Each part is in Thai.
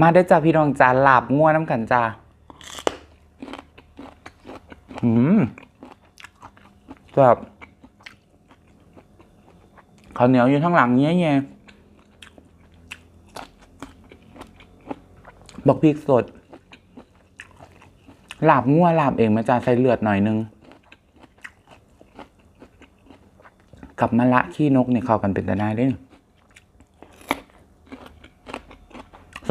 มาได้จ้าพี่น้องจ้าหลาบง่วน้ำกันจ้าอืมแบบข้าวเหนียวอยู่ข้างหลังเนี้ยไงบอกพริกสด หลาบงัวหลาบเองมาจ้าใส่เลือดหน่อยนึง กับมะละขี้นกเนี่ยเข้ากันเป็นแต่ได้เลย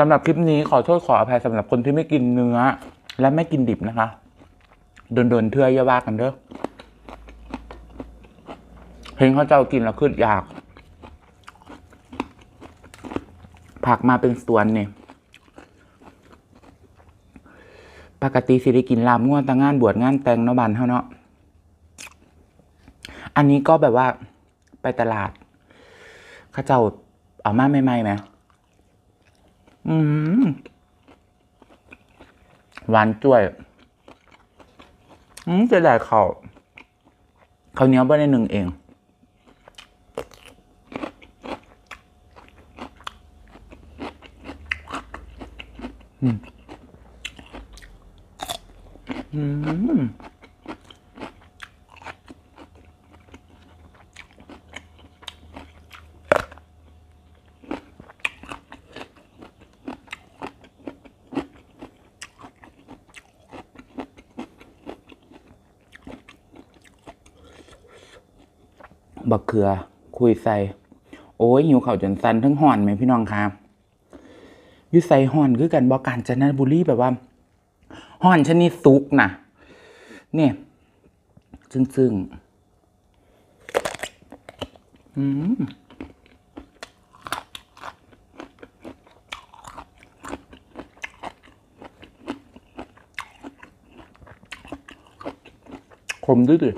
สำหรับคลิปนี้ขอโทษขออภัยสำหรับคนที่ไม่กินเนื้อ และไม่กินดิบนะคะโดนๆเทื่อยอย่าว่ากันเด้อเห็นเขาเจ้ากินแล้วขึ้นอยาก ผักมาเป็นสวนเนี่ยปกติสิได้กินลาบง่วนตางานบวชงานแต่งเนาะบานเท่าเนาะ อันนี้ก็แบบว่าไปตลาดข้าเจ้าเอามาใหม่ๆไหม อืมหวานจ้วย อืมจะได้เขาวข้าเนี้ยวบ่ได้หนึ่งเอง อืม อืม บักเขือ คุยใส่ โอ้ยหิวเข่าจนสันทั้งห่อนไหมพี่น้องครับยุใส่ห่อนคือกันบอกการจันทบุรีแบบว่าห่อนชนิดซุกนะเนี่ยซึ่งซึ่งอืมขมดื้อดื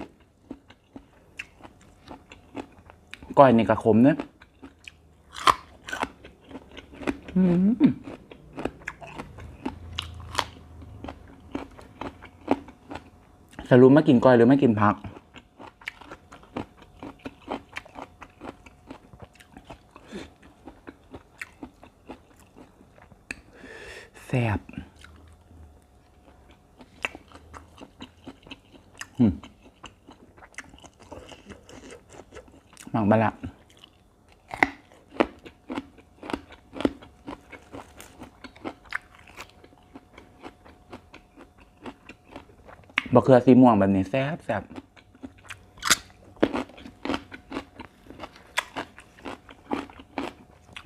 ก้อยนี่กระขมเนี่ยสรุปไม่กินก้อยหรือไม่กินผัก แซ่บอืม หมักบะละบะเขือสีม่วงแบบนี้แซ่บแซ่บ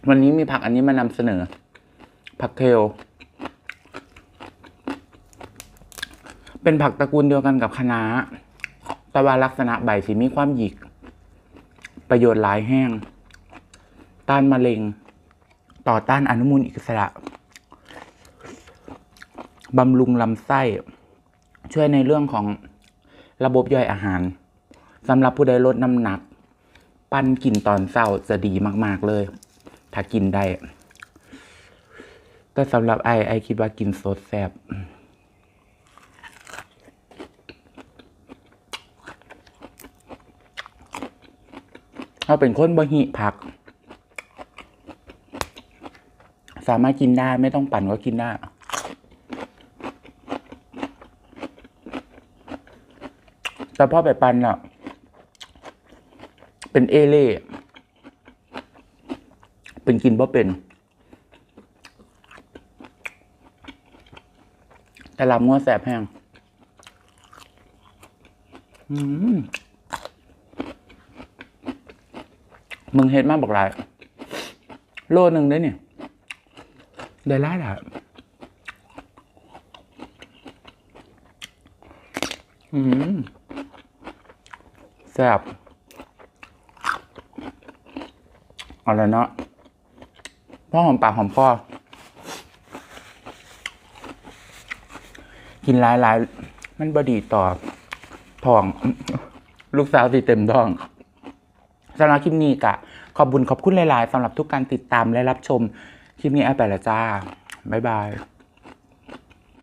วันนี้มีผักอันนี้มานำเสนอ ผักเคล เป็นผักตระกูลเดียวกันกับคะน้าแต่ว่าลักษณะใบสีมีความหยิก ประโยชน์หลายแห้ง ต้านมะเร็ง ต่อต้านอนุมูลอิสระ บำรุงลำไส้ ช่วยในเรื่องของระบบย่อยอาหารสำหรับผู้ใดลดน้ำหนัก ปั้นกินตอนเช้าจะดีมาก ๆ เลย ถ้ากินได้ แต่สำหรับไอไอคิดว่ากินสดแซ่บ เราเป็นคนบะหิผัก สามารถกินได้ไม่ต้องปั่นก็กินได้แต่พ่อไปปันอะเป็นเอเล่เป็นกินบ่เป็นแต่ลำงัวแสบแห้งอืม มึงเฮ็ดมากบอกหลายโลหนึ่งได้เนี่ยได้หลายละอืมแซ่บอาละเนาะพ่อหอมปากหอมคอกินหลายหลายๆมันบดีต่อท้อง ลูกสาวที่เต็มท้อง สำหรับคลิปนี้กะขอบบุญขอบคุณหลาย ๆสำหรับทุกการติดตามและรับชมคลิปนี้แอปไปละจ้าบ๊ายบาย